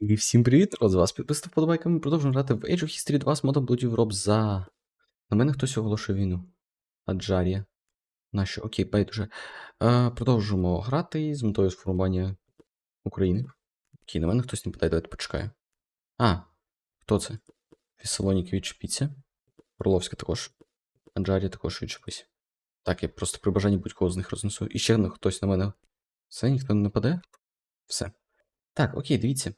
І всім привіт, народ, з вас підписати вподобайками. Ми продовжуємо грати в Age of History 2 з модом Blood Rob за. На мене хтось оголошує війну. Аджарія. Нащо? Окей, байдуже. Е, продовжуємо грати з метою сформування України. Окей, на мене хтось не питає, давайте почекаю. А, хто це? Фісалоніки відчепіться. Орловська також. Аджарія також відчепись. Так, я просто при бажанні будь-кого з них рознесу. І ще хтось на мене. Все, ніхто не нападе? Все. Так, окей, дивіться.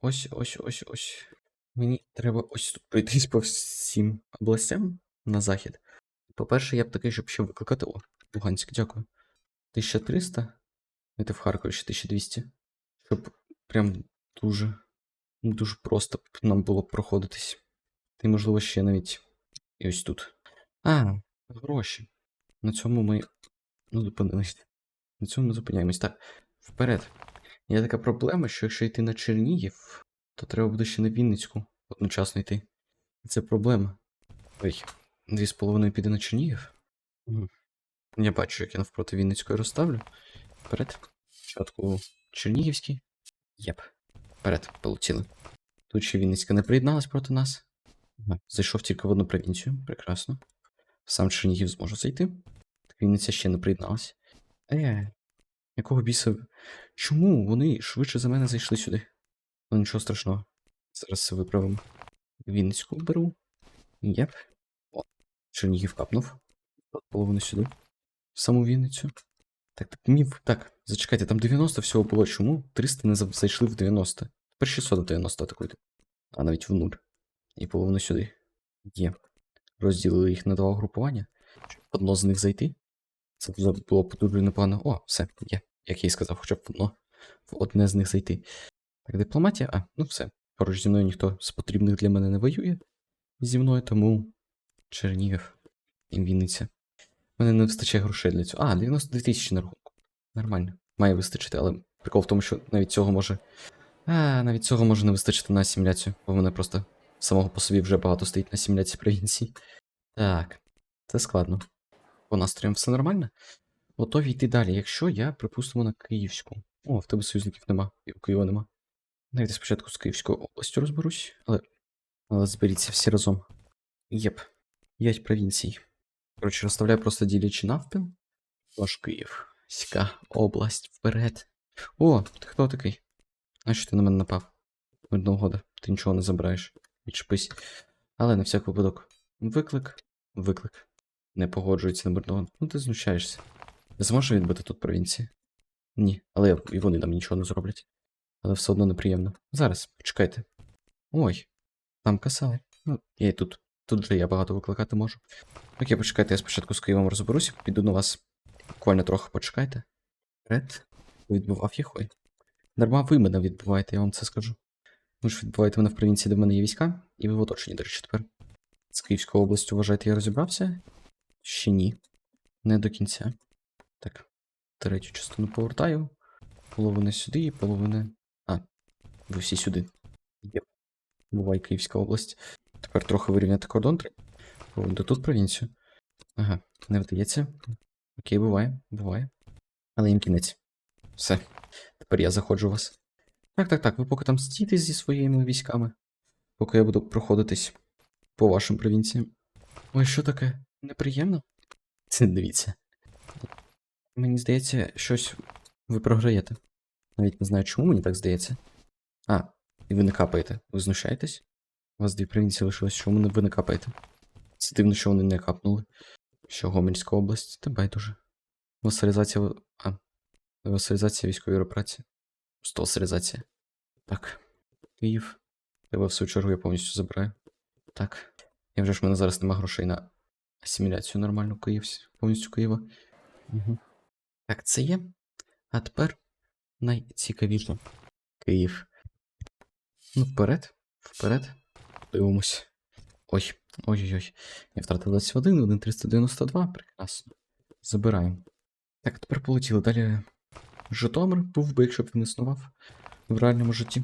Ось, ось, ось, ось. Мені треба ось тут пройтись по всім областям на захід. По-перше, я б такий, щоб ще викликати. О, Луганськ, дякую. 1300. Це в Харкові ще 1200. Щоб прям дуже, ну, дуже просто нам було проходитись. Та й, можливо, ще навіть і ось тут. А, гроші. На цьому ми. Ну, зупинились. На цьому ми зупиняємось. Так, вперед. Є така проблема, що якщо йти на Чернігів, то треба буде ще на Вінницьку одночасно йти. І Це проблема. Ой, дві з половиною піде на Чернігів. Мгм. Я бачу, як я навпроти Вінницької розставлю. Вперед. Спочатку Чернігівський. Єп. Вперед, полетіли. Тут ще Вінницька не приєдналась проти нас. Зайшов тільки в одну провінцію. Прекрасно. Сам Чернігів зможе зайти. Вінниця ще не приєдналась. Е, якого біса? Чому вони швидше за мене зайшли сюди? Ну нічого страшного. Зараз це виправимо. Вінницьку беру. Єп. О, Чернігів капнув. Половину сюди. В саму Вінницю. Так, так, мів. Так, зачекайте, там 90 всього було. Чому? 300 не зайшли в 90. Тепер 690 атакуйте. А навіть в нуль. І половину сюди. Є. Розділили їх на два угрупування. Щоб одно з них зайти. Це було б дуже непогано. О, все, є. Як я і сказав, хоча б в одно. В одне з них зайти. Так, дипломатія. А, ну все. Поруч зі мною ніхто з потрібних для мене не воює. Зі мною, тому. Чернігів і Вінниця. У Мене не вистачає грошей для цього. А, 92 тисячі на рахунку. Нормально. Має вистачити, але прикол в тому, що навіть цього може. А, навіть цього може не вистачити на асиміляцію, бо в мене просто самого по собі вже багато стоїть на асиміляції провінцій. Так, це складно. По настроям все нормально? Готові йти далі, якщо я припустимо на Київську. О, в тебе союзників нема, і у Києва нема. Навіть спочатку з Київською областю розберусь, але. Але зберіться всі разом. Єп. П'ять провінцій. Коротше, розставляю просто ділячи навпіл. Ваш Київ. Сіка, область, вперед. О, ти хто такий? А що ти на мене напав? Мирного года, ти нічого не забираєш. Відчепись. Але на всяк випадок. Виклик, виклик. Не погоджується на мирного. Ну ти знущаєшся. Не зможеш відбити тут провінції? Ні, але і вони нам нічого не зроблять. Але все одно неприємно. Зараз, почекайте. Ой, там касали. Ну, я і тут. Тут же я багато викликати можу. Окей, почекайте, я спочатку з Києвом розберуся, піду на вас. Буквально трохи почекайте. Ред відбував їх. Ой. Дарма ви мене відбуваєте, я вам це скажу. Ви ж відбуваєте мене в провінції, де в мене є війська, і ви в оточенні, до речі, тепер. З Київською областю, вважаєте, я розібрався? Ще ні. Не до кінця. Так. Третю частину повертаю. Половина сюди і половина. А, ви всі сюди. Єп. Бувай Київська область. Тепер трохи вирівняти кордон. До тут провінцію. Ага, не вдається. Окей, буває, буває. Але їм кінець. Все. Тепер я заходжу у вас. Так, так, так, ви поки там стійте зі своїми військами. Поки я буду проходитись по вашим провінціям. Ой, що таке? Неприємно? Це дивіться. Мені здається, щось ви програєте. Навіть не знаю, чому мені так здається. А, і ви не капаєте. Ви знущаєтесь? У вас дві провінції лишилось, чому ви не капаєте? Це дивно, що вони не капнули. Що Гомельська область, та байдуже. Васалізація. А. Васалізація військової операції. Просто. Так. Київ. Тебе в свою чергу я повністю забираю. Так. І вже ж в мене зараз нема грошей на асиміляцію нормальну Київ, повністю Києва. Угу. Так, це є. А тепер найцікавіше. Київ. Ну, вперед. Вперед. Дивимось. Ой, ой-ой-ой. Я втратив 21, 1392. Прекрасно. Забираємо. Так, тепер полетіли. Далі. Житомир був би, якщо б він існував в реальному житті.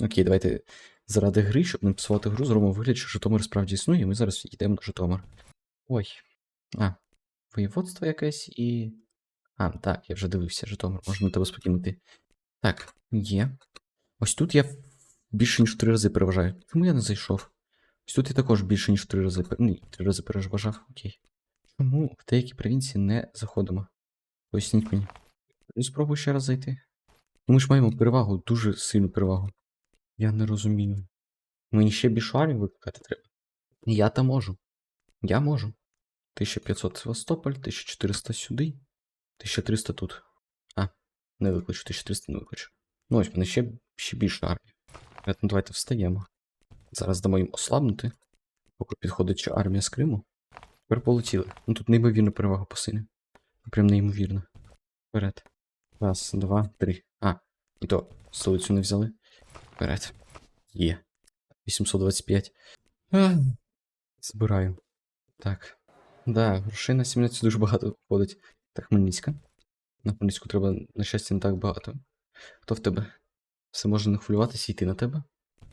Окей, давайте заради гри, щоб не псувати гру, зробимо вигляд, що Житомир справді існує, і ми зараз йдемо на Житомир. Ой. А, воєводство якесь і. А, так, я вже дивився, Житомир, можна на тебе спокійно йти. Так, є. Ось тут я більше, ніж три рази переважаю. Чому я не зайшов? Ось тут я також більше, ніж три рази. Ні, три рази переважав, окей. Чому в деякі провінції не заходимо? Поясніть мені. Ну, Спробуй ще раз зайти. Ну, Ми ж маємо перевагу, дуже сильну перевагу. Я не розумію. Мені ще більшу армію викликати треба. Я та можу. Я можу. 1500 Севастополь, 1400 сюди, 1300 тут. А, не викличу, 1300 не викличу. Ну ось, мене ще, ще більша армія. Е, Ну, давайте встаємо. Зараз дамо їм ослабнути, поки підходить ще армія з Криму. Тепер полетіли. Ну тут неймовірна перевага по силі. Ну, Прям неймовірно. Вперед. Раз, два, три. А, і то столицю не взяли. Вперед. Є. 825. А, Збираю. Так. Да, грошей на 17 дуже багато входить. Так, Хмельницька. На Хмельницьку треба, на щастя, не так багато. Хто в тебе? Все може не хвилюватися і йти на тебе.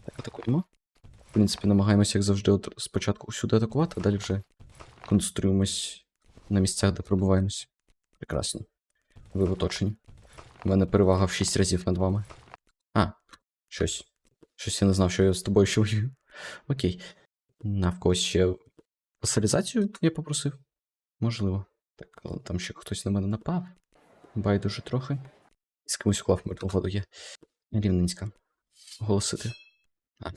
Так, атакуємо. В принципі, намагаємося, як завжди, от спочатку усюди атакувати, а далі вже концентруємось на місцях, де пробуваємось. Прекрасно. Ви в оточенні. У мене перевага в 6 разів над вами. А, щось. Щось я не знав, що я з тобою ще воюю. Окей. На в когось ще васалізацію я попросив. Можливо. Так, там ще хтось на мене напав. Байдуже трохи. З кимось уклав мирну воду є. Рівненська. Оголосити. А,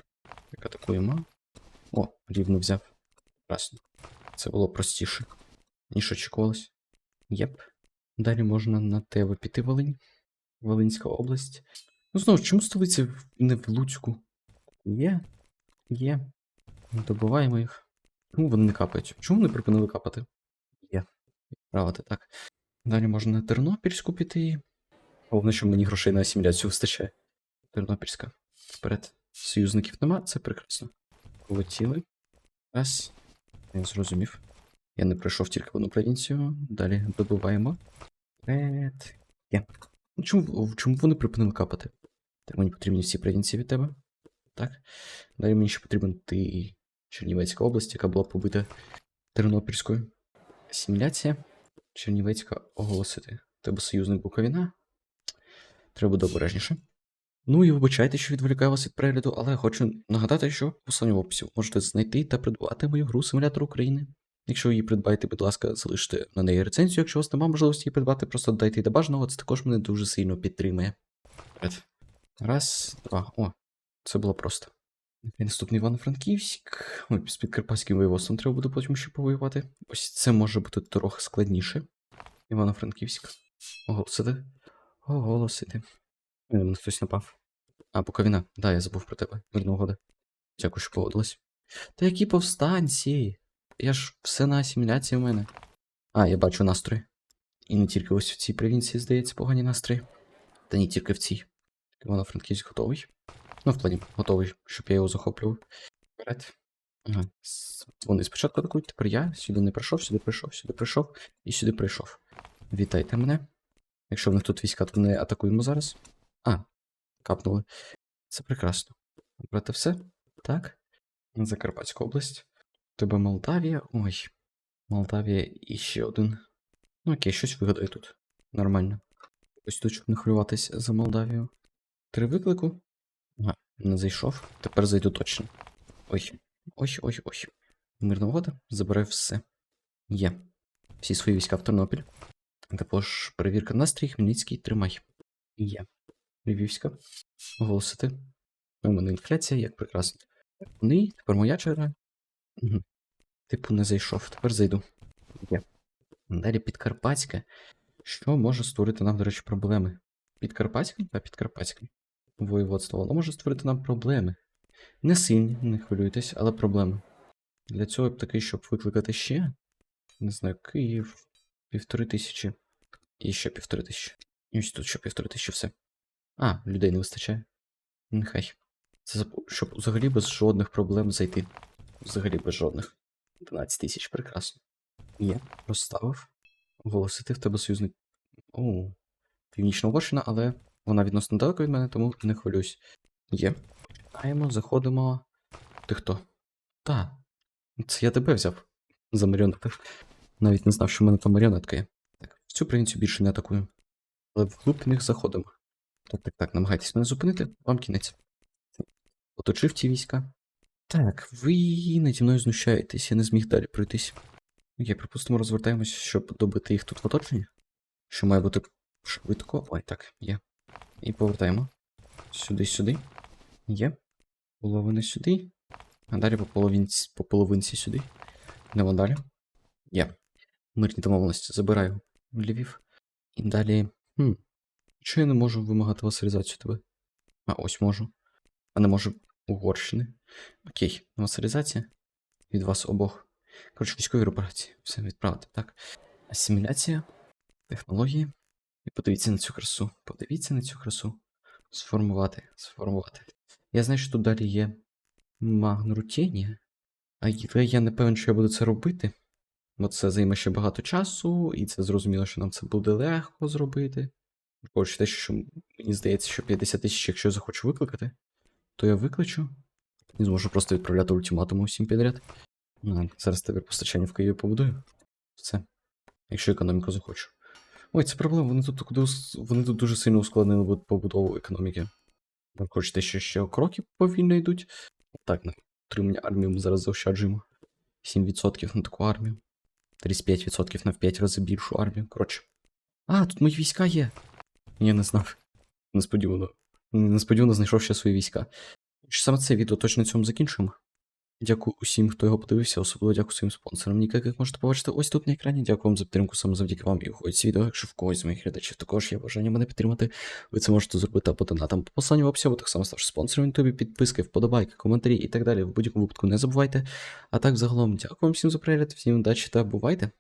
так атакуємо. О, рівно взяв. Красно. Це було простіше, ніж очікувалось. Єп. Далі можна на тебе піти Волинь. Волинська область. Ну знову, чому столиця не в Луцьку? Є. Є. Добуваємо їх. Чому вони не капають? Чому вони припинили капати? Є. Правити, так. Далі можна на Тернопільську піти. Головне, що мені грошей на асиміляцію вистачає. Тернопільська. Вперед. Союзників нема, це прекрасно. Полетіли. Раз. Я зрозумів. Я не пройшов тільки в одну провінцію. Далі добуваємо. Вперед. Є. Ну, Чому, чому вони припинили капати? Так, мені потрібні всі провінції від тебе. Так. Далі мені ще потрібен ти Чернівецька область, яка була побита Тернопільською. Асиміляція. Чернівецька оголосити. Тебе союзник Буковіна. Треба бути обережніше. Ну і вибачайте, що відволікаю вас від перегляду, але хочу нагадати, що в в описі можете знайти та придбати мою гру Симулятор України. Якщо її придбаєте, будь ласка, залиште на неї рецензію. Якщо у вас немає можливості її придбати, просто додайте її до бажаного, це також мене дуже сильно підтримує. Раз, два. О, це було просто. Наступний Івано-Франківськ. Ой, з підкарпатським воєводством треба буде потім ще повоювати. Ось це може бути трохи складніше. Івано-Франківськ. Оголосити. Оголосити. На мене хтось напав. А, Буковіна. Да, я забув про тебе. Мирна угода. Дякую, що погодилась. Та які повстанці? Я ж все на асиміляції в мене. А, я бачу настрої. І не тільки ось в цій провінції, здається, погані настрої. Та не тільки в цій. Івано-Франківськ готовий. Ну, в плані готовий, щоб я його захоплював. Вперед. Ага. Вони спочатку атакують, тепер я сюди не прийшов, сюди прийшов, сюди прийшов і сюди прийшов. Вітайте мене. Якщо в них тут війська, то не атакуємо зараз. А, капнули. Це прекрасно. Брати все? Так. Закарпатська область. Тебе Молдавія. Ой. Молдавія і ще один. Ну окей, щось вигадаю тут. Нормально. Ось тут, щоб не хвилюватись за Молдавію. Три виклику. Ага, не зайшов. Тепер зайду точно. Ой. Ой, ой, ой. Мирна угода. Забираю все. Є. Всі свої війська в Тернопіль. Також перевірка настрій, Хмельницький, тримай. Є. Львівська. Оголосити. У мене інфляція, як прекрасно. Вони, тепер моя черга. Угу. Типу, не зайшов. Тепер зайду. Є. Далі Підкарпатська. Що може створити нам, до речі, проблеми? Підкарпатська та Підкарпатська. Воєводство, воно може створити нам проблеми. Не сильні, не хвилюйтесь, але проблеми. Для цього б такий, щоб викликати ще. Не знаю, Київ. Півтори тисячі. І ще півтори тисячі. І ось тут ще півтори тисячі все. А, людей не вистачає. Нехай. Це щоб взагалі без жодних проблем зайти. Взагалі без жодних. 12 тисяч, прекрасно. Є, розставив. Оголосити в тебе союзник. О, Північна Угорщина, але вона відносно далеко від мене, тому не хвилююсь. Є. Читаємо, заходимо. Ти хто? Та. Це я тебе взяв. За маріонетку. Навіть не знав, що в мене там маріонетка є. Так, в цю провінцію більше не атакую. Але вглуб них заходимо. Так, так, так, намагайтесь мене зупинити, вам кінець. оточив ті війська. Так, ви наді мною знущаєтесь, я не зміг далі пройтись. Окей, припустимо, розвертаємося, щоб добити їх тут в оточенні. Що має бути швидко. Ой, так, є. І повертаємо. Сюди, сюди. Є. Половина сюди. А далі по половинці, по половинці сюди. Йдемо далі. Є. Мирні домовленості. Забираю Львів. І далі. Хм. Чого я не можу вимагати васалізацію тебе? А, ось можу. А не можу Угорщини. Окей, васалізація. Від вас обох. Коротше, військові репарації. Все відправити. Так. Асиміляція. Технології. І подивіться на цю красу. Подивіться на цю красу. Сформувати. Сформувати. Я знаю, що тут далі є магнурутіння. Але я не певен, що я буду це робити. Бо це займе ще багато часу, і це зрозуміло, що нам це буде легко зробити. Хоч те, що мені здається, що 50 тисяч, якщо я захочу викликати, то я викличу. І зможу просто відправляти ультиматуми усім підряд. Ну, зараз тепер постачання в Києві побудую. Все. Якщо економіку захочу. Ой, це проблема. Вони тут, вони тут дуже сильно ускладнили побудову економіки. Ви хочете, що ще кроки повільно йдуть? Так, на утримання армії ми зараз заощаджуємо. 7% на таку армію. 35% на в 5 разів більшу армію. Коротше. А, тут мої війська є. Я не знав. Несподівано. Несподівано знайшов ще свої війська. Що Саме це відео точно цьому закінчуємо. Дякую усім, хто його подивився, особливо дякую своїм спонсорам. Ніка, як можете побачити ось тут на екрані. Дякую вам за підтримку, саме завдяки вам і виходить відео. Якщо в когось з моїх глядачів також є бажання мене підтримати, ви це можете зробити або донатом по посланню в описі, або так само ставши спонсором ютубі, підписки, вподобайки, коментарі і так далі. В будь-якому випадку не забувайте. А так, загалом, дякую вам всім за перегляд, всім удачі та бувайте!